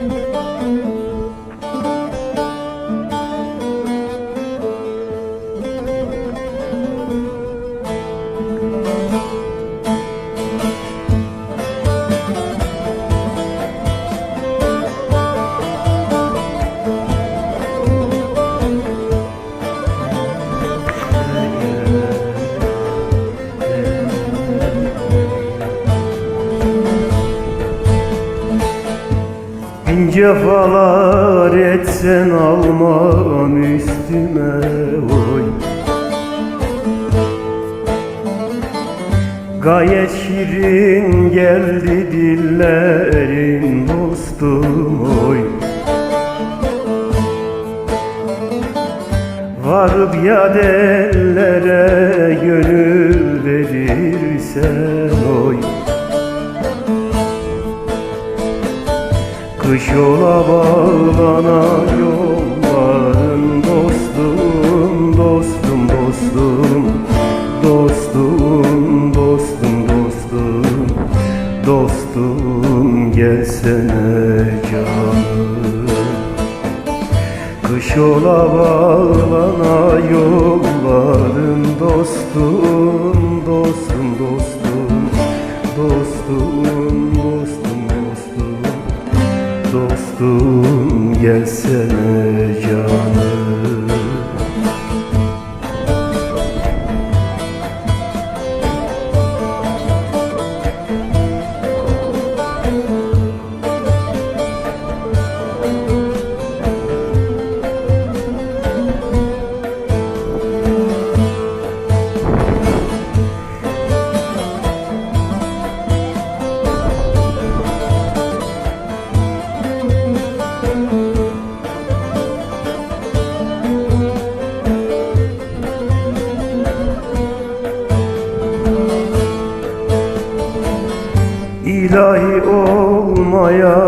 Música cefalar etsen almam üstüme oy. Gayet şirin geldi dillerin dostum oy. Varıp ya dellere gönül verirsen Kış ola bağlana yolların dostum, dostum, dostum. Dostum, dostum, dostum. Dostum gelsene canım. Kış ola bağlana yolların dostum, gelsene İlahi olmaya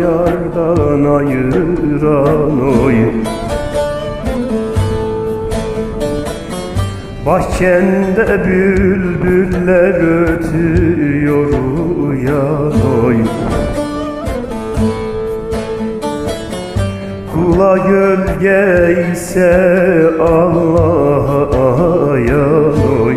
yardan ayıran oy. Bahçende bülbüller ötüyor uyan oy. Kula gölge ise Allah'a ayan oy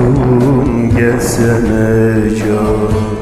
Dostum gelsene canım